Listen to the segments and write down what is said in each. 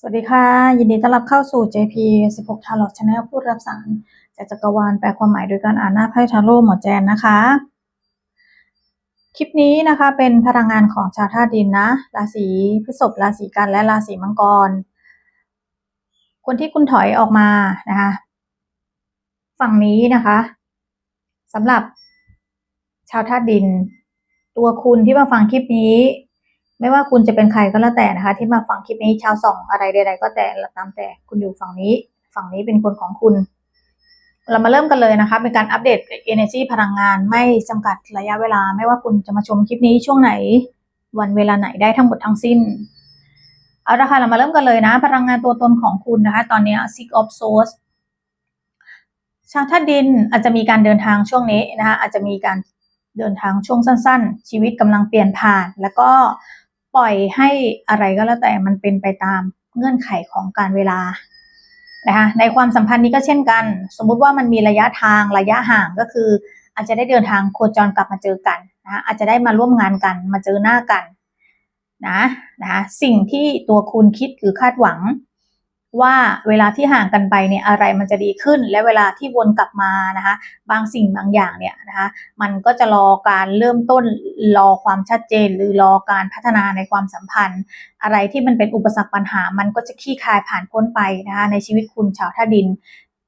สวัสดีค่ะ ยินดีต้อนรับเข้าสู่ JP 16 t a r o t Channel ผู้รับสารจากจักรวาลแปลความหมายโดยการอ่านหน้าไพ่ทาโร่หมอแจนนะคะ คลิปนี้นะคะเป็นพลังงานของชาวธาตุดินนะ ราศีพฤษภราศีกันและราศีมังกร คนที่คุณถอยออกมานะคะ ฝั่งนี้นะคะสำหรับชาวธาตุดิน ตัวคุณที่มาฟังคลิปนี้ ไม่ว่าคุณจะเป็นใครก็แล้วแต่นะคะ ที่มาฟังคลิปนี้ชาวส่องอะไรใดๆก็แต่ตามแต่คุณอยู่ฝั่งนี้ ฝั่งนี้เป็นคนของคุณ เรามาเริ่มกันเลยนะคะ เป็นการอัปเดต energy พลังงานไม่จำกัดระยะเวลา ไม่ว่าคุณจะมาชมคลิปนี้ช่วงไหน วันเวลาไหนได้ทั้งหมดทั้งสิ้นเอาละค่ะเรามาเริ่มกันเลยนะ พลังงานตัวตนของคุณนะคะ ตอนนี้ six of swords ชาวธาตุดินอาจจะมีการเดินทางช่วงนี้นะคะอาจจะมีการเดินทางช่วงสั้น ๆ ชีวิตกำลังเปลี่ยนผ่าน แล้วก็ ปล่อยให้อะไรก็แล้วแต่มันเป็นไปตามเงื่อนไขของการเวลานะคะในความสัมพันธ์นี้ก็เช่นกัน สมมุติว่ามันมีระยะทางระยะห่างก็คือ อาจจะได้เดินทางโคจรกลับมาเจอกันนะะอาจจะได้มาร่วมงานกันมาเจอหน้ากันนะนะคะสิ่งที่ตัวคุณคิดหรือคาดหวัง ว่าเวลาที่ห่างกันไปเนี่ยอะไรมันจะดีขึ้น และเวลาที่วนกลับมานะคะ บางสิ่งบางอย่างเนี่ยนะคะมันก็จะรอการเริ่มต้นรอความชัดเจน หรือรอการพัฒนาในความสัมพันธ์ อะไรที่มันเป็นอุปสรรคปัญหา มันก็จะขี้คายผ่านพ้นไปนะคะในชีวิตคุณชาวท่าดิน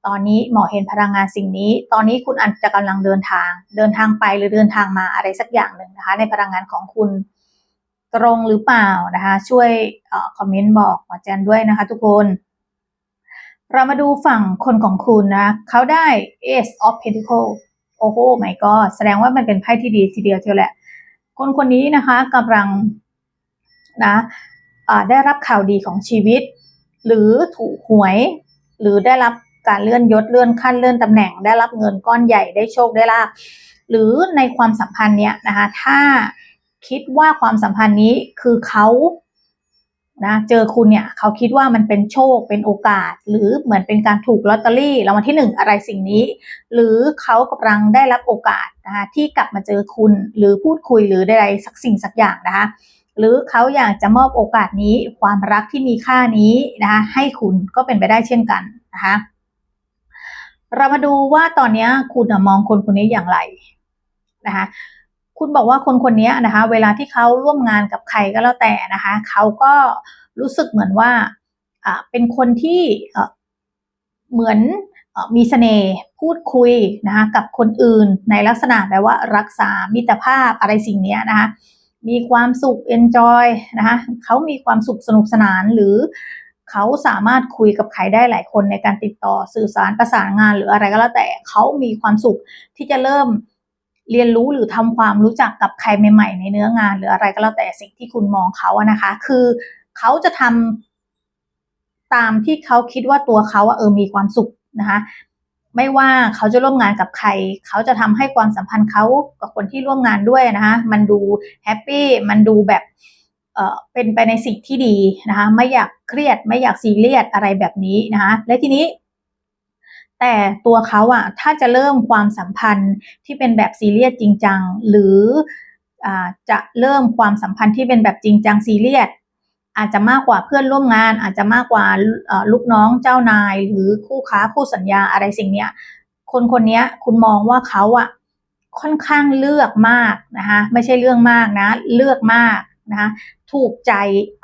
ตอนนี้หมอเห็นพลังงานสิ่งนี้ ตอนนี้คุณอาจจะกำลังเดินทาง เดินทางไปหรือเดินทางมาอะไรสักอย่างหนึ่งนะคะ ในพลังงานของคุณตรงหรือเปล่านะคะ ช่วยคอมเมนต์บอกหมอแจนด้วยนะคะทุกคน เรามาดูฝั่งคนของคุณนะ เขาได้ Ace of Pentacles โอ้โหไม่ก็แสดงว่ามันเป็นไพ่ที่ดีทีเดียวเทียวแหละ คนคนนี้นะคะกำลังนะได้รับข่าวดีของชีวิต หรือถูกหวย หรือได้รับการเลื่อนยศเลื่อนขั้นเลื่อนตำแหน่ง ได้รับเงินก้อนใหญ่ได้โชคได้ลาบหรือในความสัมพันธ์เนี้ยนะคะถ้าคิดว่าความสัมพันธ์นี้คือเขา นะเจอคุณเนี่ยเขาคิดว่ามันเป็นโชคเป็นโอกาส หรือเหมือนเป็นการถูกลอตเตอรี่รางวัลที่หนึ่งอะไรสิ่งนี้ หรือเขากำลังได้รับโอกาสนะคะที่กลับมาเจอคุณหรือพูดคุยหรือใดๆสักสิ่งสักอย่างนะคะหรือเขาอยากจะมอบโอกาสนี้ความรักที่มีค่านี้นะคะให้คุณก็เป็นไปได้เช่นกันนะคะเรามาดูว่าตอนนี้คุณมองคนคนนี้อย่างไรนะคะ คุณบอกว่าคนคนนี้นะคะ เวลาที่เขาร่วมงานกับใครก็แล้วแต่นะคะเขาก็รู้สึกเหมือนว่าเป็นคนที่เหมือนมีเสน่ห์พูดคุยนะคะกับคนอื่นในลักษณะแบบว่ารักษามิตรภาพอะไรสิ่งนี้นะคะมีความสุข enjoy นะคะเขามีความสุขสนุกสนานหรือเขาสามารถคุยกับใครได้หลายคนในการติดต่อสื่อสารประสานงานหรืออะไรก็แล้วแต่เขามีความสุขที่จะเริ่ม เรียนรู้หรือทำความรู้จักกับใครใหม่ๆ ในเนื้องาน หรืออะไรก็แล้วแต่สิ่งที่คุณมองเขาอะนะคะ คือเขาจะทำตามที่เขาคิดว่าตัวเขาเออมีความสุขนะคะไม่ว่าเขาจะร่วมงานกับใคร เขาจะทำให้ความสัมพันธ์เขากับคนที่ร่วมงานด้วยนะคะมันดูแฮปปี้มันดูแบบเออเป็นไปในสิ่งที่ดีนะคะไม่อยากเครียดไม่อยากซีเรียสอะไรแบบนี้นะคะและทีนี้ แต่ตัวเขาอะถ้าจะเริ่มความสัมพันธ์ที่เป็นแบบซีเรียสจริงจัง หรืออจะเริ่มความสัมพันธ์ที่เป็นแบบจริงจังซีเรียสอาจจะมากกว่าเพื่อนร่วมงาน อาจจะมากกว่าลูกน้องเจ้านาย หรือคู่ค้าคู่สัญญาอะไรสิ่งเนี้ยคนคนนี้คุณมองว่าเขาอะค่อนข้างเลือกมากนะคะไม่ใช่เรื่องมากนะ เลือกมาก นะคะถูกใจ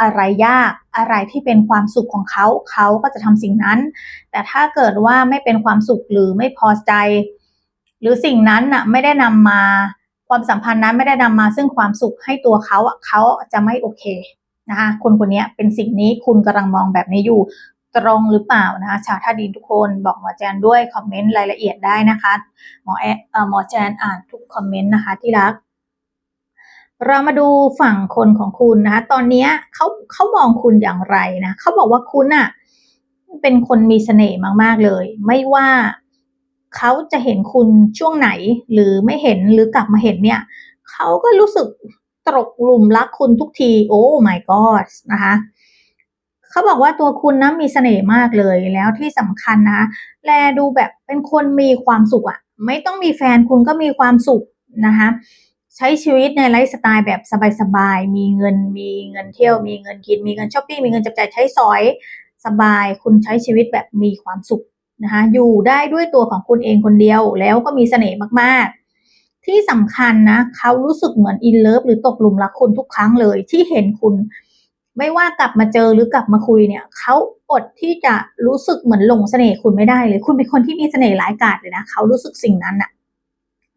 อะไรยากอะไรที่เป็นความสุขของเขาเขาก็จะทำสิ่งนั้น แต่ถ้าเกิดว่าไม่เป็นความสุขหรือไม่พอใจ หรือสิ่งนั้นน่ะไม่ได้นำมาความสัมพันธ์นั้นไม่ได้นำมาซึ่งความสุขให้ตัวเขาอะเขาจะไม่โอเคนะคะคนคนนี้เป็นสิ่งนี้คุณกำลังมองแบบนี้อยู่ตรงหรือเปล่านะคะชาวท่าดินทุกคนบอกหมอแจนด้วยคอมเมนต์รายละเอียดได้นะคะหมอแอหมอแจนอ่านทุกคอมเมนต์นะคะที่รัก เรามาดูฝั่งคนของคุณนะคะตอนนี้เขาเขามองคุณอย่างไรนะเขาบอกว่าคุณอะเป็นคนมีเสน่ห์มากๆเลย ไม่ว่าเขาจะเห็นคุณช่วงไหน หรือไม่เห็นหรือกลับมาเห็นเนี่ยเขาก็รู้สึกตกหลุมรักคุณทุกที โอ้ my god นะคะเขาบอกว่าตัวคุณนะมีเสน่ห์มากเลยแล้วที่สำคัญนะแลดูแบบเป็นคนมีความสุขอะไม่ต้องมีแฟนคุณก็มีความสุขนะคะ ใช้ชีวิตในไลฟ์สไตล์แบบสบายๆ มีเงิน มีเงินเที่ยว มีเงินกิน มีเงินช้อปปิ้ง มีเงินจับจ่ายใช้สอยสบาย คุณใช้ชีวิตแบบมีความสุขนะคะ อยู่ได้ด้วยตัวของคุณเองคนเดียว แล้วก็มีเสน่ห์มากๆ ที่สำคัญนะเขารู้สึกเหมือนอินเลิฟหรือตกหลุมรักคุณทุกครั้งเลยที่เห็นคุณ ไม่ว่ากลับมาเจอหรือกลับมาคุยเนี่ยเขาอดที่จะรู้สึกเหมือนหลงเสน่ห์คุณไม่ได้เลย คุณเป็นคนที่มีเสน่ห์หลายกาจเลยนะเขารู้สึกสิ่งนั้นน่ะ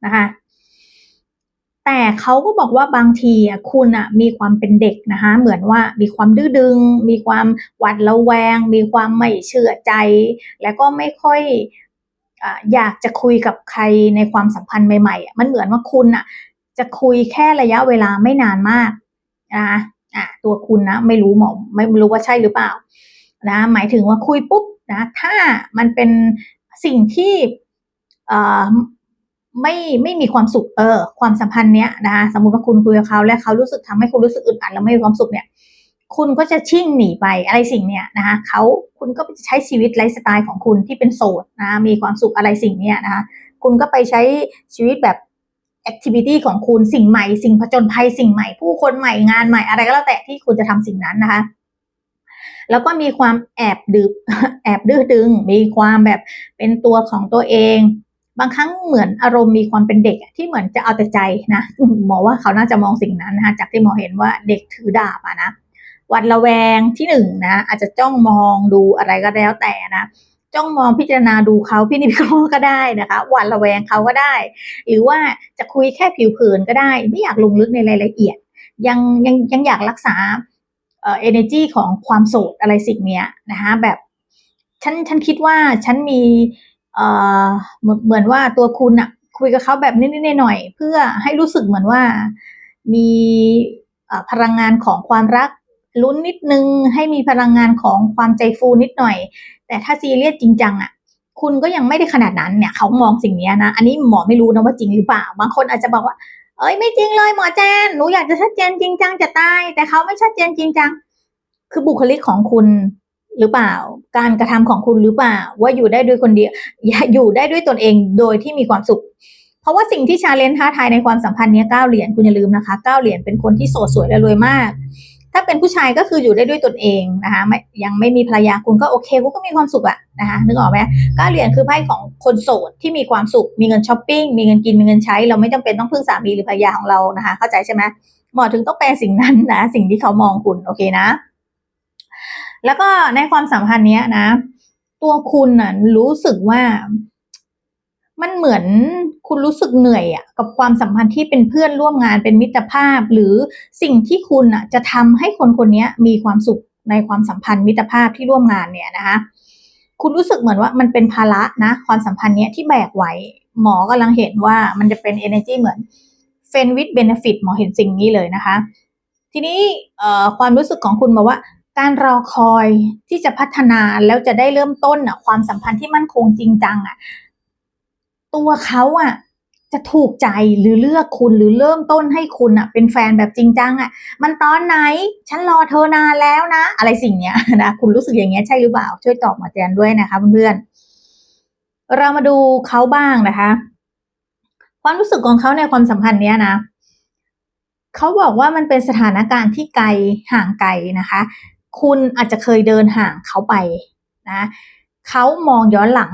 นะคะ แต่เขาก็บอกว่าบางทีคุณอะมีความเป็นเด็กนะคะเหมือนว่ามีความดื้อดึง มีความหวาดระแวง มีความไม่เชื่อใจ แล้วก็ไม่ค่อยออยากจะคุยกับใครในความสัมพันธ์ใหม่ๆมันเหมือนว่าคุณอะจะคุยแค่ระยะเวลาไม่นานมากนะคะอะตัวคุณนะไม่รู้หมอไม่รู้ว่าใช่หรือเปล่านะหมายถึงว่าคุยปุ๊บนะถ้ามันเป็นสิ่งที่ ไม่ไม่มีความสุขเออ ความสัมพันธ์เนี้ยนะคะสมมติว่าคุณคุยกับเขาและเขารู้สึกทำให้คุณรู้สึกอึดอัดแล้วไม่มีความสุขเนี่ย คุณก็จะชิ่งหนีไปอะไรสิ่งเนี้ยนะคะเขาคุณก็ไปใช้ชีวิตไลฟ์สไตล์ของคุณที่เป็นโสดนะมีความสุขอะไรสิ่งเนี้ยนะคะคุณก็ไปใช้ชีวิตแบบแอคทิวิตี้ของคุณสิ่งใหม่ สิ่งผจญภัยสิ่งใหม่ ผู้คนใหม่งานใหม่อะไรก็แล้วแต่ที่คุณจะทำสิ่งนั้นนะคะแล้วก็มีความแอบดื้อแอบดื้อดึง มีความแบบเป็นตัวของตัวเอง บางครั้งเหมือนอารมณ์มีความเป็นเด็กที่เหมือนจะเอาแต่ใจนะหมอว่าเขาน่าจะมองสิ่งนั้นนะคะจากที่หมอเห็นว่าเด็กถือดาบอะนะหวัดระแวงที่หนึ่งนะอาจจะจ้องมองดูอะไรก็แล้วแต่นะจ้องมองพิจารณาดูเขาพินิพิเคราก็ได้นะคะหวาดระแวงเขาก็ได้ หรือว่าจะคุยแค่ผิวเผินก็ได้ ไม่อยากลงลึกในรายละเอียด ยังยังยังอยากรักษาเอ่อ energy ของความโสดอะไรสิ่งเนี้ยนะคะแบบฉันฉันคิดว่าฉันมี เหมือนเหมือนว่าตัวคุณอะคุยกับเขาแบบนิดๆหน่อยๆเพื่อให้รู้สึกเหมือนว่ามีพลังงานของความรักลุ้นนิดนึง ให้มีพลังงานของความใจฟูนิดหน่อย แต่ถ้าซีเรียสจริงจังอะคุณก็ยังไม่ได้ขนาดนั้นเนี่ยเขามองสิ่งนี้นะ อันนี้หมอไม่รู้นะว่าจริงหรือเปล่า บางคนอาจจะบอกว่า เอ้ยไม่จริงเลยหมอแจนหนูอยากจะชัดเจนจริงจังจะตาย แต่เขาไม่ชัดเจนจริงจัง คือบุคลิกของคุณ หรือเปล่า การกระทำของคุณหรือเปล่า ว่าอยู่ได้ด้วยคนเดียวอยู่ได้ด้วยตนเองโดยที่มีความสุข เพราะว่าสิ่งที่ชาเลนจ์ท้าทายในความสัมพันธ์เนี้ยเก้าเหรียญคุณอย่าลืมนะคะเก้าเหรียญเป็นคนที่โสดสวยและรวยมาก ถ้าเป็นผู้ชายก็คืออยู่ได้ด้วยตนเองนะคะไม่ยังไม่มีภรรยาคุณก็โอเคคุณก็มีความสุขอะนะคะนึกออกไหมเก้าเหรียญคือไพ่ของคนโสดที่มีความสุข มีเงินช้อปปิ้งมีเงินกินมีเงินใช้ เราไม่จำเป็นต้องพึ่งสามีหรือภรรยาของเรานะคะ เข้าใจใช่ไหมหมอถึงต้องแปลสิ่งนั้นนะ สิ่งที่เขามองคุณโอเคนะ แล้วก็ในความสัมพันธ์เนี้ยนะ ตัวคุณน่ะรู้สึกว่า มันเหมือนคุณรู้สึกเหนื่อยอะกับความสัมพันธ์ที่เป็นเพื่อนร่วมงานเป็นมิตรภาพ หรือสิ่งที่คุณอะจะทำให้คนคนนี้มีความสุขในความสัมพันธ์มิตรภาพที่ร่วมงานเนี่ยนะคะคุณรู้สึกเหมือนว่ามันเป็นภาระนะ ความสัมพันธ์เนี้ยที่แบกไว้ หมอกำลังเห็นว่ามันจะเป็น energy เหมือน f r iend with benefit หมอเห็นสิ่งนี้เลยนะคะ ทีนี้ความรู้สึกของคุณมาว่า การรอคอยที่จะพัฒนาแล้วจะได้เริ่มต้นอะ ความสัมพันธ์ที่มั่นคงจริงจังอะ ตัวเขาอะ จะถูกใจหรือเลือกคุณหรือเริ่มต้นให้คุณอะ เป็นแฟนแบบจริงจังอะ มันตอนไหน ฉันรอเธอนานแล้วนะ อะไรสิ่งเนี้ยนะคุณรู้สึกอย่างเงี้ยใช่หรือเปล่า ช่วยตอบมาแจนด้วยนะคะเพื่อนๆเรามาดูเขาบ้างนะคะ ความรู้สึกของเขาในความสัมพันธ์เนี้ยนะเขาบอกว่ามันเป็นสถานการณ์ที่ไกลห่างไกลนะคะ คุณอาจจะเคยเดินห่างเขาไปนะเขามองย้อนหลัง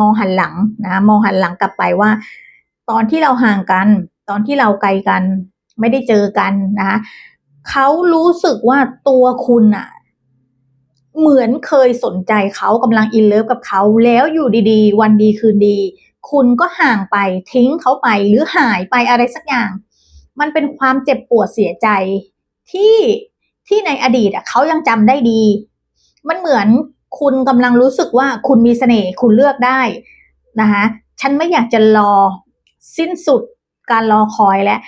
มองหันหลังนะมองหันหลังกลับไปว่า ตอนที่เราห่างกัน ตอนที่เราไกลกัน ไม่ได้เจอกันนะเขารู้สึกว่าตัวคุณอะเหมือนเคยสนใจเขากำลังอินเลิฟกับเขาแล้วอยู่ดีๆ วันดีคืนดี คุณก็ห่างไปทิ้งเขาไปหรือหายไปอะไรสักอย่าง มันเป็นความเจ็บปวดเสียใจที่ ที่ในอดีตอะเขายังจำได้ดี มันเหมือนคุณกำลังรู้สึกว่าคุณมีเสน่ห์คุณเลือกได้นะคะฉันไม่อยากจะรอสิ้นสุดการรอคอยแล้ว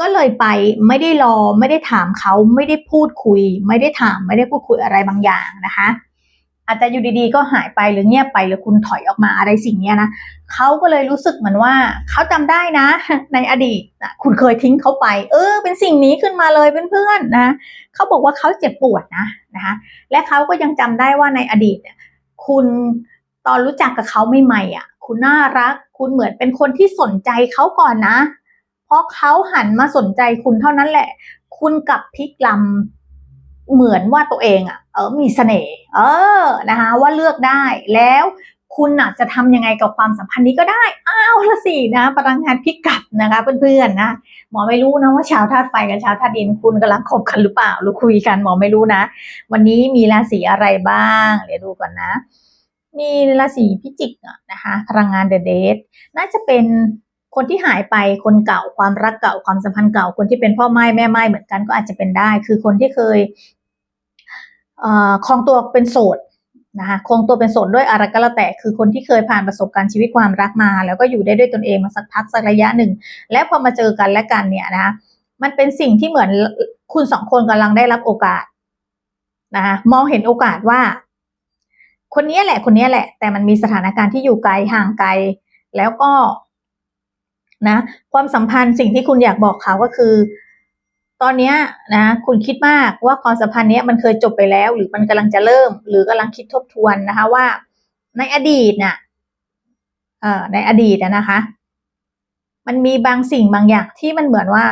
ก็เลยไปไม่ได้รอไม่ได้ถามเขาไม่ได้พูดคุย ไม่ได้ถามไม่ได้พูดคุยอะไรบางอย่างนะคะ อาจจะอยู่ดีๆ ก็หายไปหรือเงียบไปหรือคุณถอยออกมาอะไรสิ่งเนี้ยนะเขาก็เลยรู้สึกเหมือนว่าเขาจำได้นะ ในอดีตนะคุณเคยทิ้งเขาไป เออ เป็นสิ่งนี้ขึ้นมาเลยเพื่อนๆนะเขาบอกว่าเขาเจ็บปวดนะนะคะและเขาก็ยังจำได้ว่าในอดีตเนี่ยคุณตอนรู้จักกับเขาใหม่ๆอะ คุณน่ารัก คุณเหมือนเป็นคนที่สนใจเขาก่อนนะ เพราะเขาหันมาสนใจคุณเท่านั้นแหละ คุณกลับพลิกลำ เหมือนว่าตัวเองอะเออมีเสน่ห์เออนะคะว่าเลือกได้แล้วคุณน่ะจะทำยังไงกับความสัมพันธ์นี้ก็ได้ อ้าวละสินะพลังงานพลิกกลับนะคะเพื่อนๆนะหมอไม่รู้นะว่าชาวธาตุไฟกับชาวธาตุดินคุณกำลังคบกันหรือเปล่าหรือคุยกันหมอไม่รู้นะ วันนี้มีราศีอะไรบ้าง เดี๋ยวดูก่อนนะ มีราศีพิจิกอะนะคะพลังงานเดอะเดทน่าจะเป็น คนที่หายไปคนเก่าความรักเก่าความสัมพันธ์เก่า คนที่เป็นพ่อไม้แม่ไม้เหมือนกันก็อาจจะเป็นได้ คือคนที่เคยเอ่อครองตัวเป็นโสดนะคะคงตัวเป็นโสดด้วยอะไรก็แล้วแต่คือคนที่เคยผ่านประสบการณ์ชีวิตความรักมา แล้วก็อยู่ได้ด้วยตนเองมาสักพักสักระยะหนึ่ง แล้วพอมาเจอกันและกันเนี่ยนะคะมันเป็นสิ่งที่เหมือนคุณสองคนกำลังได้รับโอกาสนะคะมองเห็นโอกาสว่า คนนี้แหละคนนี้แหละ แต่มันมีสถานการณ์ที่อยู่ไกลห่างไกล แล้วก็ นะความสัมพันธ์สิ่งที่คุณอยากบอกเขาก็คือ ตอนนี้นะคุณคิดมากว่าความสัมพันธ์นี้มันเคยจบไปแล้ว หรือมันกำลังจะเริ่ม หรือกำลังคิดทบทวนนะคะว่า ในอดีตน่ะเอ่อในอดีตนะคะ มันมีบางสิ่งบางอย่างที่มันเหมือนว่า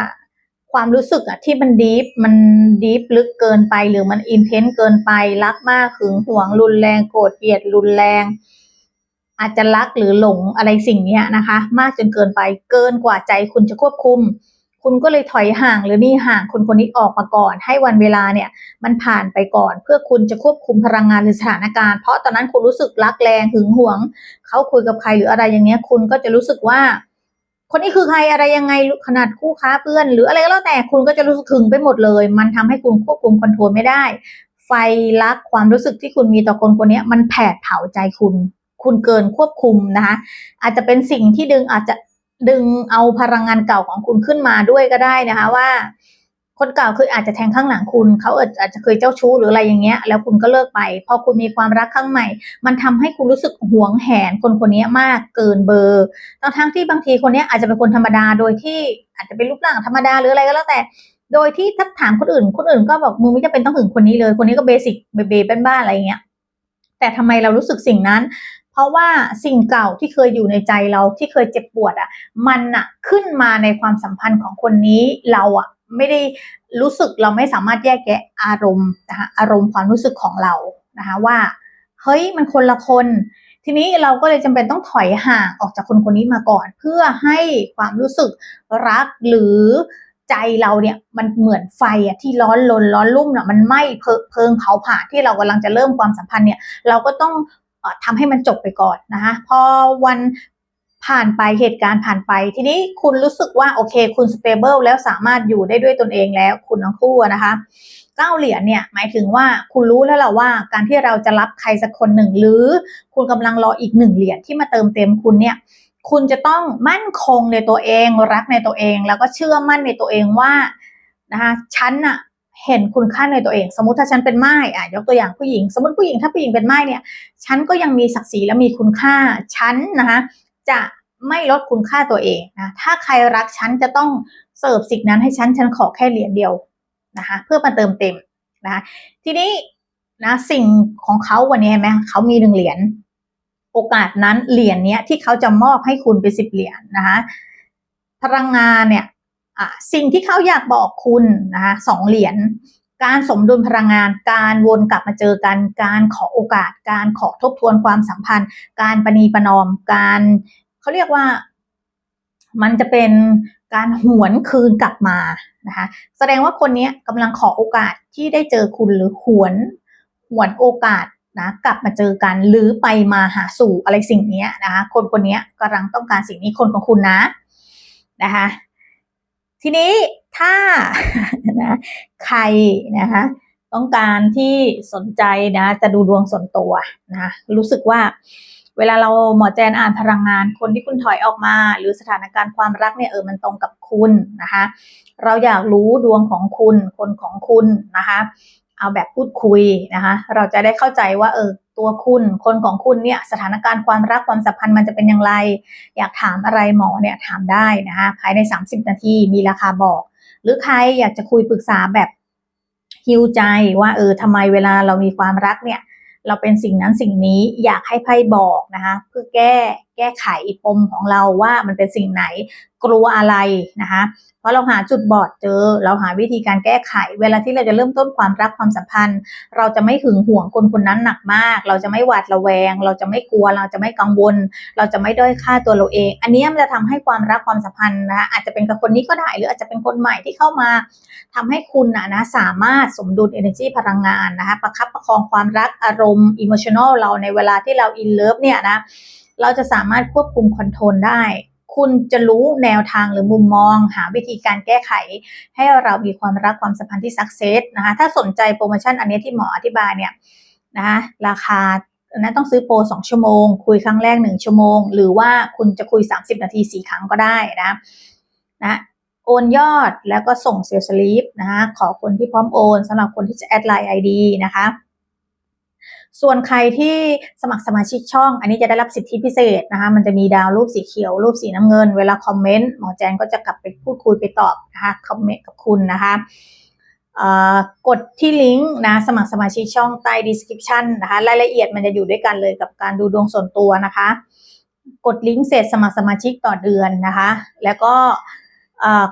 ความรู้สึกอะที่มันดีฟมันดีฟลึกเกินไป หรือมันอินเทนส์เกินไปรักมากหึงหวงรุนแรงโกรธเกลียดรุนแรง อาจจะรักหรือหลงอะไรสิ่งเนี้ยนะคะ มากจนเกินไปเกินกว่าใจคุณจะควบคุม คุณก็เลยถอยห่างหรือนี่ห่างคนคนนี้ออกมาก่อน ให้วันเวลาเนี่ยมันผ่านไปก่อน เพื่อคุณจะควบคุมพลังงานหรือสถานการณ์เพราะตอนนั้นคุณรู้สึกรักแรงหึงหวงเขาคุยกับใครหรืออะไรอย่างเงี้ย คุณก็จะรู้สึกว่า คนนี้คือใครอะไรยังไงขนาดคู่ค้าเพื่อน หรืออะไรก็แล้วแต่คุณก็จะรู้สึกถึงไปหมดเลย มันทำให้คุณควบคุมคอนโทรลไม่ได้ ไฟรักความรู้สึกที่คุณมีต่อคนคนนี้มันแผดเผาใจคุณ คุณเกินควบคุมนะคะอาจจะเป็นสิ่งที่ดึงอาจจะดึงเอาพลังงานเก่าของคุณขึ้นมาด้วยก็ได้นะคะว่า คนเก่าคืออาจจะแทงข้างหลังคุณเขาอาจจะเคยเจ้าชู้หรืออะไรอย่างเงี้ย แล้วคุณก็เลิกไป พอคุณมีความรักครั้งใหม่ มันทำให้คุณรู้สึกหวงแหนคนคนนี้มากเกินเบอร์ทั้งทั้งที่บางทีคนนี้อาจจะเป็นคนธรรมดาโดยที่อาจจะเป็นรูปร่างธรรมดาหรืออะไรก็แล้วแต่โดยที่ถ้าถามคนอื่น คนอื่นก็บอกมึงไม่จำเป็นต้องถึงคนนี้เลย คนนี้ก็เบสิกเบเบบ้านๆอะไรเงี้ยแต่ทำไมเรารู้สึกสิ่งนั้น เพราะว่าสิ่งเก่าที่เคยอยู่ในใจเราที่เคยเจ็บปวดอะมันอะขึ้นมาในความสัมพันธ์ของคนนี้เราอะไม่ได้รู้สึกเราไม่สามารถแยกแยะอารมณ์นะคะอารมณ์ความรู้สึกของเรานะคะว่าเฮ้ยมันคนละคน ทีนี้เราก็เลยจำเป็นต้องถอยห่างออกจากคนคนนี้มาก่อน เพื่อให้ความรู้สึกรักหรือใจเราเนี่ยมันเหมือนไฟอะที่ร้อนลนร้อนรุ่มน่ะมันไหม้เพลิเพิงเผาผลาที่เรากำลังจะเริ่มความสัมพันธ์เนี่ยเราก็ต้อง ทำให้มันจบไปก่อนนะคะพอวันผ่านไปเหตุการณ์ผ่านไป ทีนี้คุณรู้สึกว่าโอเค คุณสเตเบิลแล้วสามารถอยู่ได้ด้วยตนเองแล้ว คุณทั้งคู่นะคะเก้าเหรียญเนี่ยหมายถึงว่าคุณรู้แล้วแหละว่า การที่เราจะรับใครสักคนหนึ่ง หรือคุณกำลังรออีกหนึ่งเหรียญที่มาเติมเต็มคุณเนี่ยคุณจะต้องมั่นคงในตัวเอง รักในตัวเอง แล้วก็เชื่อมั่นในตัวเองว่านะคะฉันอะ เห็นคุณค่าในตัวเอง สมมติถ้าฉันเป็นไม้อะยกตัวอย่างผู้หญิง สมมติผู้หญิงถ้าผู้หญิงเป็นไม้เนี่ย ฉันก็ยังมีศักดิ์ศรีและมีคุณค่า ฉันนะคะจะไม่ลดคุณค่าตัวเองนะถ้าใครรักฉันจะต้องเสิร์ฟสิ่งนั้นให้ฉันฉันขอแค่เหรียญเดียวนะคะเพื่อมาเติมเต็มนะคะทีนี้นะสิ่งของเขาวันนี้เห็นไหมเขามีหนึ่งเหรียญโอกาสนั้นเหรียญเนี้ยที่เขาจะมอบให้คุณเป็นสิบเหรียญนะคะพลังงานเนี่ย อะสิ่งที่เขาอยากบอกคุณนะคะสองเหรียญการสมดุลพลังงาน การวนกลับมาเจอกัน การขอโอกาส การขอทบทวนความสัมพันธ์ การประนีประนอม การเขาเรียกว่า มันจะเป็นการหวนคืนกลับมานะคะ แสดงว่าคนนี้กำลังขอโอกาสที่ได้เจอคุณหรือหวนหวนโอกาสนะกลับมาเจอกันหรือไปมาหาสู่อะไรสิ่งนี้นะคะ คนคนนี้กำลังต้องการสิ่งนี้คนของคุณนะนะคะ ทีนี้ถ้านะใครนะคะต้องการที่สนใจนะจะดูดวงส่วนตัวนะคะรู้สึกว่าเวลาเราหมอแจนอ่านพลังงานคนที่คุณถอยออกมา หรือสถานการณ์ความรักเนี่ยเออมันตรงกับคุณนะคะ เราอยากรู้ดวงของคุณคนของคุณนะคะ เอาแบบพูดคุยนะคะเราจะได้เข้าใจว่าเออตัวคุณ คนของคุณเนี่ยสถานการณ์ความรักความสัมพันธ์มันจะเป็นอย่างไร อยากถามอะไรหมอเนี่ยถามได้นะคะภายใน 30 นาทีมีราคาบอก หรือใครอยากจะคุยปรึกษาแบบฮิวใจว่าเออทำไมเวลาเรามีความรักเนี่ย เราเป็นสิ่งนั้นสิ่งนี้อยากให้ไพ่บอกนะคะเพื่อแก้ แก้ไขปมของเราว่ามันเป็นสิ่งไหนกลัวอะไรนะคะเพราะเราหาจุดบอดเจอ เราหาวิธีการแก้ไข เวลาที่เราจะเริ่มต้นความรักความสัมพันธ์ เราจะไม่หึงหวงคนคนนั้นหนักมาก เราจะไม่หวาดระแวง เราจะไม่กลัวเราจะไม่กังวล เราจะไม่ด้อยค่าตัวเราเอง อันนี้มันจะทำให้ความรักความสัมพันธ์นะคะอาจจะเป็นกับคนนี้ก็ได้หรืออาจจะเป็นคนใหม่ที่เข้ามาทำให้คุณนะนะสามารถสมดุล energy พลังงานนะคะประคับประคองความรักอารมณ์ emotional เราในเวลาที่เรา in love เนี่ยนะ เราจะสามารถควบคุมคอนโทรลได้ คุณจะรู้แนวทางหรือมุมมอง หาวิธีการแก้ไข ให้เรามีความรักความสัมพันธ์ที่สักเซสนะคะ ถ้าสนใจโปรโมชั่นอันนี้ที่หมออธิบายเนี่ยนะคะราคาอันนั้นต้องซื้อโปร 2 ชั่วโมง คุยครั้งแรก 1 ชั่วโมง หรือว่าคุณจะคุย 30 นาที 4 ครั้งก็ได้นะนะโอนยอดแล้วก็ส่งเซลล์สลีปนะคะขอคนที่พร้อมโอนสำหรับคนที่จะแอดไลน์ ID นะคะ ส่วนใครที่สมัครสมาชิกช่อง อันนี้จะได้รับสิทธิพิเศษนะคะ มันจะมีดาวรูปสีเขียว รูปสีน้ำเงิน เวลาคอมเมนต์หมอแจนก็จะกลับไปพูดคุยไปตอบนะคะคอมเมนต์กับคุณนะคะกดที่ลิงก์นะสมัครสมาชิกช่องใต้ description นะคะรายละเอียดมันจะอยู่ด้วยกันเลยกับการดูดวงส่วนตัวนะคะ กดลิงก์เสร็จสมัครสมาชิกต่อเดือนนะคะ แล้วก็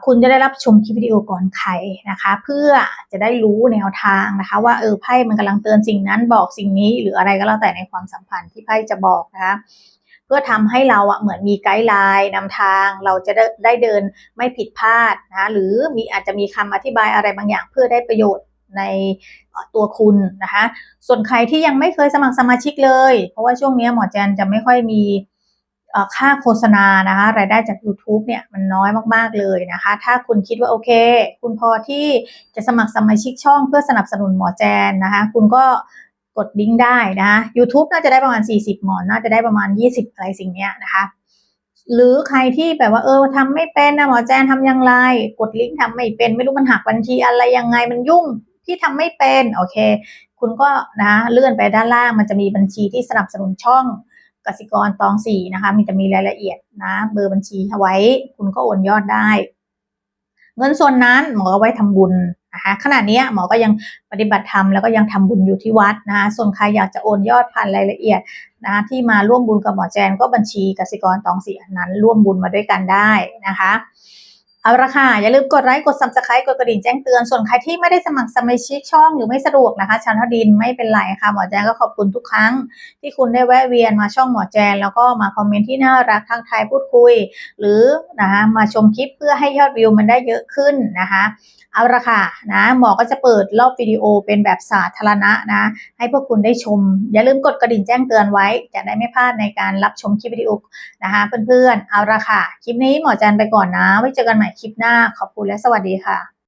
คุณจะได้รับชมคลิปวิดีโอก่อนใครนะคะ เพื่อจะได้รู้แนวทางนะคะ ว่าเออไพ่มันกำลังเตือนสิ่งนั้นบอกสิ่งนี้ หรืออะไรก็แล้วแต่ในความสัมพันธ์ที่ไพ่จะบอกนะคะเพื่อทำให้เราอะเหมือนมีไกด์ไลน์นำทางเราจะได้ได้เดินไม่ผิดพลาดนะคะหรือมีอาจจะมีคำอธิบายอะไรบางอย่างเพื่อได้ประโยชน์ในตัวคุณนะคะ ส่วนใครที่ยังไม่เคยสมัครสมาชิกเลย เพราะว่าช่วงนี้หมอแจนจะไม่ค่อยมี ค่าโฆษณานะคะรายได้จาก YouTube เนี่ยมันน้อยมากๆเลยนะคะ ถ้าคุณคิดว่าโอเค คุณพอที่จะสมัครสมาชิกช่องเพื่อสนับสนุนหมอแจนนะคะ คุณก็กดลิงก์ได้นะคะ YouTube น่าจะได้ประมาณ 40 หมอนน่าจะได้ประมาณ 20 อะไรสิ่งเนี้ยนะคะหรือใครที่แบบว่าเออทำไม่เป็นนะหมอแจนทำยังไงกดลิงก์ทำไม่เป็น ไม่รู้มันหักบัญชีอะไรยังไงมันยุ่งที่ทำไม่เป็นโอเค คุณก็นะเลื่อนไปด้านล่างมันจะมีบัญชีที่สนับสนุนช่อง กสิกรตองสี่นะคะ มีจะมีรายละเอียดนะ เบอร์บัญชีไว้ คุณก็โอนยอดได้ เงินส่วนนั้นหมอก็ไว้ทำบุญนะคะขณะนี้หมอก็ยังปฏิบัติธรรมแล้วก็ยังทำบุญอยู่ที่วัดนะคะส่วนใครอยากจะโอนยอดผ่านรายละเอียดนะที่มาร่วมบุญกับหมอแจนก็บัญชีกสิกรตองสี่นั้น ร่วมบุญมาด้วยกันได้นะคะ เอาละค่ะ อย่าลืมกดไลค์กดซับสไครต์กดกระดิ่งแจ้งเตือน ส่วนใครที่ไม่ได้สมัครสมาชิกช่องหรือไม่สะดวกนะคะชันทดินไม่เป็นไรค่ะ หมอแจนก็ขอบคุณทุกครั้ง ที่คุณได้แวะเวียนมาช่องหมอแจนแล้วก็มาคอมเมนต์ที่น่ารักทักทายพูดคุย หรือนะคะมาชมคลิปเพื่อให้ยอดวิวมันได้เยอะขึ้นนะคะเอาละค่ะนะหมอก็จะเปิดรอบวิดีโอเป็นแบบสาธารณะนะให้พวกคุณได้ชม อย่าลืมกดกระดิ่งแจ้งเตือนไว้ จะได้ไม่พลาดในการรับชมคลิปวิดีโอนะคะเพื่อนๆเอาละค่ะคลิปนี้หมอแจนไปก่อนนะไว้เจอกันใหม่คลิปหน้าขอบคุณและสวัสดีค่ะ